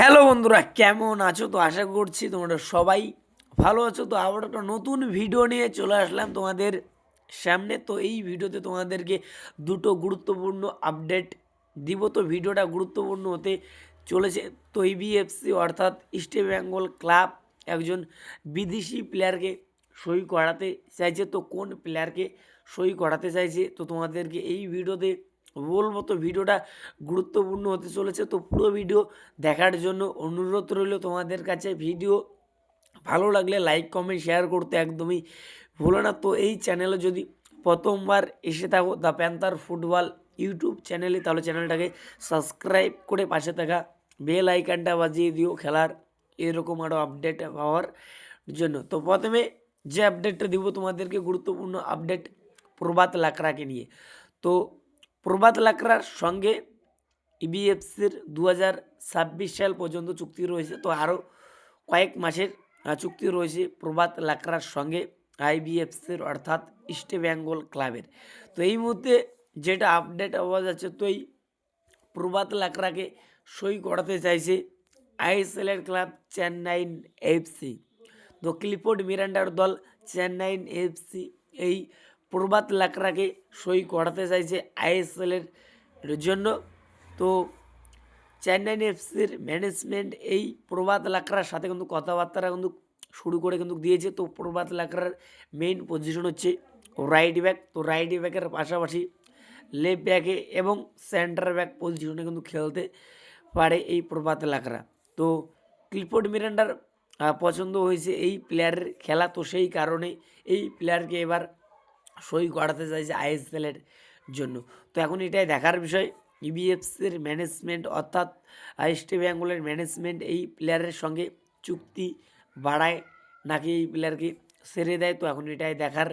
Hello বন্ধুরা, কেমন আছো? তো আশা করছি তোমরা সবাই ভালো আছো। তো আবার একটা নতুন ভিডিও নিয়ে চলে আসলাম তোমাদের সামনে। তো এই ভিডিওতে তোমাদেরকে দুটো গুরুত্বপূর্ণ আপডেট দিব। তো ভিডিওটা গুরুত্বপূর্ণ হতে চলেছে। তো ইবিএফসি অর্থাৎ ইস্ট বেঙ্গল ক্লাব একজন বিদেশি প্লেয়ারকে সই করাতে চাইছে। তো কোন প্লেয়ারকে সই করাতে চাইছে? তো তোমাদেরকে এই ভিডিওতে বলব তো ভিডিওটা গুরুত্বপূর্ণ হতে চলেছে। তো পুরো ভিডিও দেখার জন্য অনুরোধ রইল তোমাদের কাছে। ভিডিও ভালো লাগলে লাইক কমেন্ট শেয়ার করতে একদমই ভুলো না। তো এই চ্যানেলে যদি প্রথমবার এসে থাকো দ্য প্যান্থার ফুটবল ইউটিউব চ্যানেলে তাহলে চ্যানেলটাকে সাবস্ক্রাইব করে পাশে থাকা বেল আইকনটা বাজিয়ে দিও খেলার এরকম আরও আপডেট পাওয়ার জন্য। তো প্রথমে যে আপডেটটা দিব তোমাদেরকে, গুরুত্বপূর্ণ আপডেট প্রভাত লাকড়াকে নিয়ে। তো প্রভাত লাকড়ার সঙ্গে ইবিএফসির দু হাজার ছাব্বিশ সাল পর্যন্ত চুক্তি রয়েছে। তো আরও কয়েক মাসের চুক্তি রয়েছে প্রভাত লাকড়ার সঙ্গে আইবিএফসির অর্থাৎ ইস্ট বেঙ্গল ক্লাবের তো এই মুহূর্তে যেটা আপডেট পাওয়া যাচ্ছে, তো এই প্রভাত লাকড়াকে সই করাতে চাইছে আইএসএলের ক্লাব চেন্নাইন এফসি তো ক্লিফোর্ড মিরান্ডার দল চেন্নাইন এফসি এই প্রভাত লাকড়াকে সই করাতে চাইছে আইএসএলের জন্য। তো চেন্নাইন এফসির ম্যানেজমেন্ট এই প্রভাত লাকড়ার সাথে কিন্তু কথাবার্তা কিন্তু শুরু করে কিন্তু দিয়েছে। তো প্রভাত লাকড়ার মেইন পজিশন হচ্ছে রাইট ব্যাক তো রাইট ব্যাকের পাশাপাশি লেফট ব্যাকে এবং সেন্টার ব্যাক পজিশনে কিন্তু খেলতে পারে এই প্রভাত লাকড়া। তো ক্লিফোর্ড মিরান্ডার পছন্দ হয়েছে এই প্লেয়ারের খেলা। তো সেই কারণে এই প্লেয়ারকে এবার সই করাতে চাইছে আইএসএলের জন্য। তো এখন এটাই দেখার বিষয় E ইবিএফসির ম্যানেজমেন্ট অর্থাৎ ইস্ট বেঙ্গলের ম্যানেজমেন্ট এই প্লেয়ারের সঙ্গে চুক্তি বাড়ায় নাকি এই প্লেয়ারকে ছেড়ে দেয়, তো এখন এটাই দেখার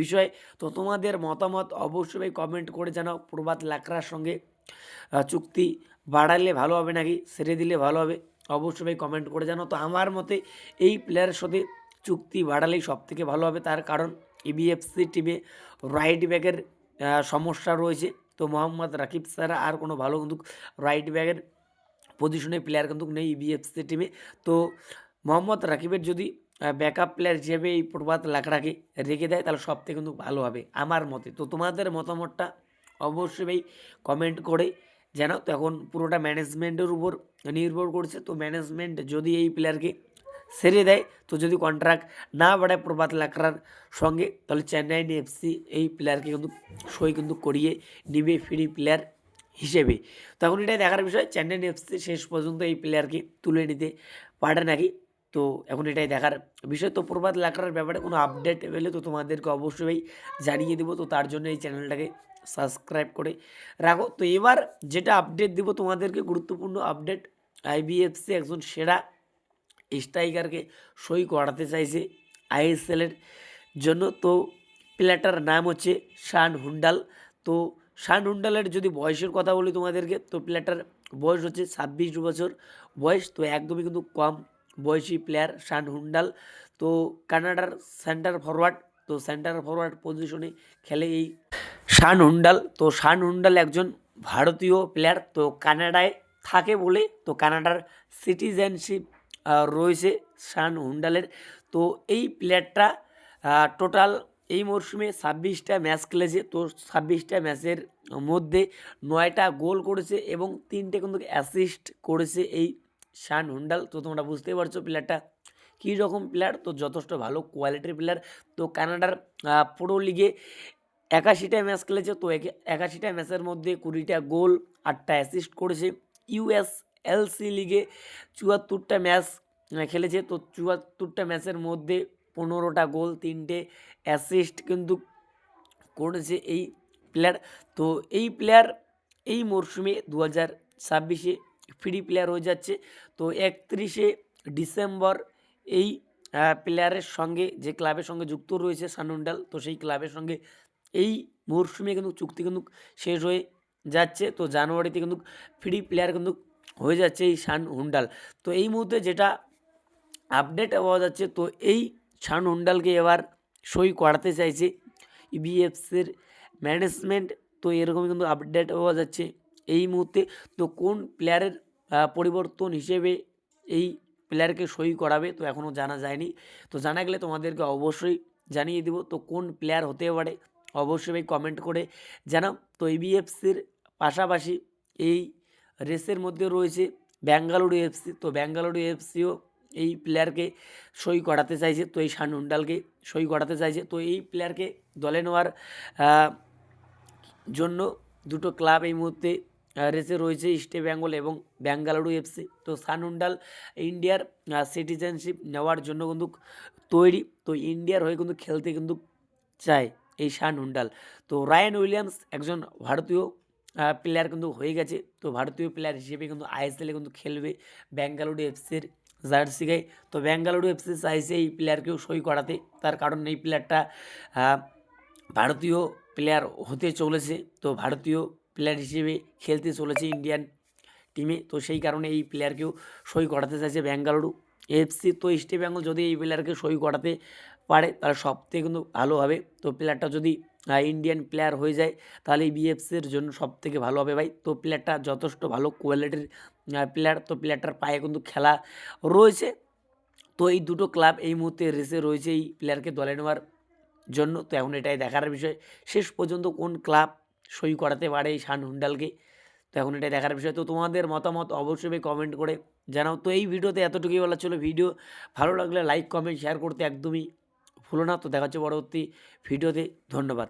বিষয়। তো তোমাদের মতামত অবশ্যই কমেন্ট করে জানাও, প্রভাত লাকড়ার সঙ্গে চুক্তি বাড়ালে ভালো হবে নাকি ছেড়ে দিলে ভালো হবে, অবশ্যই কমেন্ট করে জানাও। তো আমার মতে এই প্লেয়ারের সাথে চুক্তি বাড়ালেই সব থেকে ভালো হবে, তার কারণ E ইবিএফসি টিমে রাইট ব্যাকের সমস্যা রয়েছে। তো মোহাম্মদ রাকিব ছাড়া আর কোনো ভালো কিন্তু রাইট ব্যাকের পজিশনে প্লেয়ার কিন্তু নেই E ইবিএফসি টিমে তো মোহাম্মদ রাকিবের যদি ব্যাকআপ প্লেয়ার হিসেবে এই প্রভাত লাকড়াকে রেখে দেয়, তাহলে সব থেকে কিন্তু ভালো হবে আমার মতে। তো তোমাদের মতামতটা অবশ্যই কমেন্ট করে জানাও। তো এখন পুরোটা ম্যানেজমেন্টের উপর নির্ভর করছে। তো ম্যানেজমেন্ট যদি এই প্লেয়ারকে ছেড়ে দেয়। তো যদি কন্ট্রাক্ট না বাড়ায় প্রভাত লাকড়ার সঙ্গে, তাহলে চেন্নাইন এফসি এই প্লেয়ারকে কিন্তু সই কিন্তু করিয়ে নিবে ফ্রি প্লেয়ার হিসেবে। তখন এটাই দেখার বিষয় চেন্নাইন এফসি শেষ পর্যন্ত এই প্লেয়ারকে তুলে নিতে পারে নাকি? তো এখন এটাই দেখার বিষয়। তো প্রভাত লাকড়ার ব্যাপারে কোনো আপডেট পেলে তো তোমাদেরকে অবশ্যই জানিয়ে দেবো। তো তার জন্য এই চ্যানেলটাকে সাবস্ক্রাইব করে রাখো। তো এবার যেটা আপডেট দিব তোমাদেরকে, গুরুত্বপূর্ণ আপডেট আইবিএফসি একজন সেরা স্ট্রাইকারকে সই করাতে চাইছে আইএসএলের জন্য। তো প্লেয়ারটার নাম হচ্ছে শান হুন্ডাল। তো শান হুন্ডালের যদি বয়সের কথা বলি তোমাদেরকে, তো প্লেয়ারটার বয়স হচ্ছে ছাব্বিশ বছর বয়স। তো একদমই কিন্তু কম বয়সী প্লেয়ার শান হুন্ডাল। তো কানাডার সেন্টার ফরওয়ার্ড, তো সেন্টার ফরওয়ার্ড পজিশনে খেলে এই শান হুন্ডাল। তো শান হুন্ডাল একজন ভারতীয় প্লেয়ার, তো কানাডায় থাকে বলে, তো কানাডার সিটিজেনশিপ রয়েছে শান হুন্ডালের। তো এই প্লেয়ারটা টোটাল এই মরশুমে ছাব্বিশটা ম্যাচ খেলেছে। তো ছাব্বিশটা ম্যাচের মধ্যে নয়টা গোল করেছে এবং তিনটে কিন্তু অ্যাসিস্ট করেছে এই শান হুন্ডাল। তো তোমরা বুঝতেই পারছ প্লেয়ারটা কী রকম প্লেয়ার তো যথেষ্ট ভালো কোয়ালিটির প্লেয়ার তো কানাডার প্রো লিগে একাশিটা ম্যাচ খেলেছে। তো একে- একাশিটা ম্যাচের মধ্যে কুড়িটা গোল, আটটা অ্যাসিস্ট করেছে। ইউএস এলসি লিগে চুয়াত্তরটা ম্যাচ খেলেছে। তো চুয়াত্তরটা ম্যাচের মধ্যে পনেরোটা গোল, তিনটে অ্যাসিস্ট কিন্তু করেছে এই প্লেয়ার তো এই প্লেয়ার এই মরশুমে দু হাজার ছাব্বিশে ফ্রি প্লেয়ার হয়ে যাচ্ছে। তো একত্রিশে ডিসেম্বর এই প্লেয়ারের সঙ্গে যে ক্লাবের সঙ্গে যুক্ত রয়েছে সানুন্ডাল তো সেই ক্লাবের সঙ্গে এই মরশুমে কিন্তু চুক্তি কিন্তু শেষ হয়ে যাচ্ছে। তো জানুয়ারিতে কিন্তু ফ্রি প্লেয়ার কিন্তু হয়ে যাচ্ছে এই শান হুন্ডাল। তো এই মুহূর্তে যেটা আপডেট পাওয়া যাচ্ছে, তো এই শান হুন্ডালকে এবার সই করাতে চাইছে ইবিএফসির ম্যানেজমেন্ট তো এরকমই কিন্তু আপডেট পাওয়া যাচ্ছে এই মুহূর্তে। তো কোন প্লেয়ারের পরিবর্তন হিসেবে এই প্লেয়ারকে সই করাবে, তো এখনও জানা যায়নি। তো জানা গেলে তোমাদেরকে অবশ্যই জানিয়ে দিব, তো কোন প্লেয়ার হতে পারে অবশ্যই কমেন্ট করে জানাও। তো এবিএফসির পাশাপাশি এই রেসের মধ্যে রয়েছে ব্যাঙ্গালুরু এফসি তো ব্যাঙ্গালুরু এফসিও এই প্লেয়ারকে সই করাতে চাইছে। তো এই শান হুন্ডালকে সই করাতে চাইছে। তো এই প্লেয়ারকে দলে নেওয়ার জন্য দুটো ক্লাব এই মুহূর্তে রেসে রয়েছে ইস্ট বেঙ্গল এবং ব্যাঙ্গালুরু এফসি তো সানহুন্ডাল ইন্ডিয়ার সিটিজেনশিপ নেওয়ার জন্য কিন্তু তৈরি। তো ইন্ডিয়ার হয়ে কিন্তু খেলতে কিন্তু চায় এই শান হুন্ডাল তো রায়ান উইলিয়ামস একজন ভারতীয় প্লেয়ার কিন্তু হয়ে গেছে। তো ভারতীয় প্লেয়ার হিসেবে কিন্তু আইএসএলে কিন্তু খেলবে ব্যাঙ্গালুরু এফসির জার্সি গায়ে তো ব্যাঙ্গালুরু এফসি চাইছে এই প্লেয়ারকেও সই করাতে। তার কারণ এই প্লেয়ারটা ভারতীয় প্লেয়ার হতে চলেছে। তো ভারতীয় প্লেয়ার হিসেবে খেলতে চলেছে ইন্ডিয়ান টিমে তো সেই কারণে এই প্লেয়ারকেও সই করাতে চাইছে ব্যাঙ্গালুরু এফসি তো ইস্ট বেঙ্গল যদি এই প্লেয়ারকে সই করাতে পারে, তাহলে সব থেকে কিন্তু ভালো হবে। তো প্লেয়ারটা যদি ইন্ডিয়ান প্লেয়ার হয়ে যায় তাহলে বিএফসির জন্য সব থেকে ভালো হবে ভাই। তো প্লেয়ারটা যথেষ্ট ভালো কোয়ালিটির প্লেয়ার তো প্লেয়ারটার পায়ে কিন্তু খেলা রয়েছে। তো এই দুটো ক্লাব এই মুহূর্তে রেসে রয়েছে এই প্লেয়ারকে দলে নেওয়ার জন্য। তো এখন এটাই দেখার বিষয়। শেষ পর্যন্ত কোন ক্লাব সই করাতে পারে এই শান হুন্ডালকে? তো এখন এটাই দেখার বিষয়। তো তোমাদের মতামত অবশ্যই কমেন্ট করে জানাও। তো এই ভিডিওতে এতটুকুই বলা ছিল। ভিডিও ভালো লাগলে লাইক কমেন্ট শেয়ার করতে একদমই ভুলো না। তো দেখা হচ্ছে পরবর্তী ভিডিওতে। ধন্যবাদ।